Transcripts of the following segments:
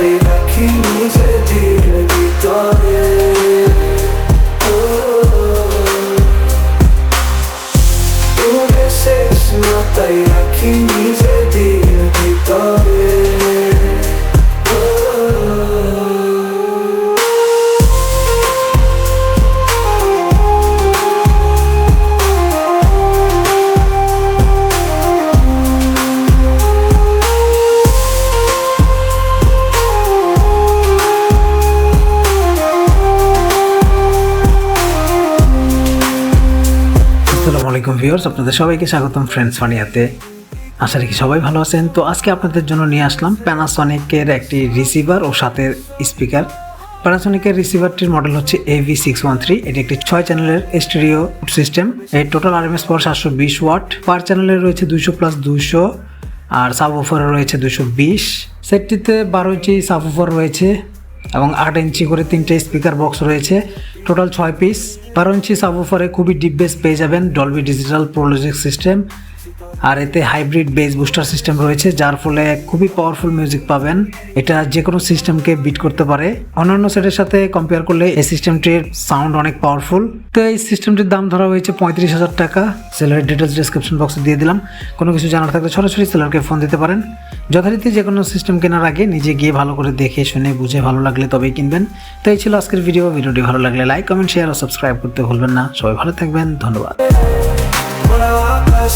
মাতাই রাখি নিজের দিল ভিতরে ও, তোদের শেষ মাতাই রাখি নিজের দিল ভিতরে আসসালামু আলাইকুম ভিউয়ার্স, আপনাদের সবাইকে স্বাগতম ফ্রেন্ডস ফানিয়াতে। আশা রাখি সবাই ভালো আছেন। তো আজকে আপনাদের জন্য নিয়ে আসলাম প্যানাসনিকের একটি রিসিভার ও সাথে স্পিকার প্যানাসনিকের রিসিভারটির মডেল হচ্ছে এভি সিক্স ওয়ান থ্রি এটি একটি ছয় চ্যানেলের স্টেরিও সিস্টেম এর টোটাল আরএমএস পাওয়ার সাতশো বিশ ওয়াট পার চ্যানেলে রয়েছে দুইশো প্লাস দুইশো, আর সাব অফারে রয়েছে দুশো বিশ। সেটটিতে বারো ইঞ্চি সাব অফার রয়েছে। এবং আট ইঞ্চি করে তিনটে স্পিকার বক্স রয়েছে। টোটাল ছয় পিস বারো ইঞ্চি সাবওফারে খুবই ডিপ বেস পেয়ে যাবেন Dolby digital Pro Logic system আর এতে হাইব্রিড বেস বুস্টার সিস্টেম রয়েছে, যার ফলে খুবই পাওয়ারফুল মিউজিক পাবেন। এটা যে কোনো সিস্টেমকে বিট করতে পারে। অন্যান্য সেটের সাথে কম্পেয়ার করলে এই সিস্টেমটির সাউন্ড অনেক পাওয়ারফুল তো এই সিস্টেমটির দাম ধরা হয়েছে পঁয়ত্রিশ হাজার টাকা। সেলারের ডিটেলস ডিসক্রিপশন বক্সে দিয়ে দিলাম। কোনো কিছু জানার থাকলে সরাসরি সেলারকে ফোন দিতে পারেন। যথারীতি যে কোনো সিস্টেম কেনার আগে নিজে গিয়ে ভালো করে দেখে, শুনে, বুঝে ভালো লাগলে তবেই কিনবেন। তো এই ছিল আজকের ভিডিও ভিডিওটি ভালো লাগলে লাইক কমেন্ট শেয়ার ও সাবস্ক্রাইব করতে ভুলবেন না। সবাই ভালো থাকবেন। ধন্যবাদ।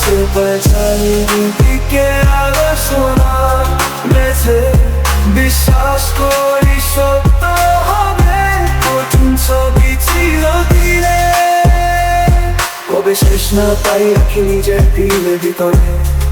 পায় চারিদিকে আলো সোনার মেঝে বিশ্বাস করি সত্য হবে কঠিন ছবি চিরদিনে কবে শেষ না, তাই রাখি নিজের দিলের ভিতরে। তোর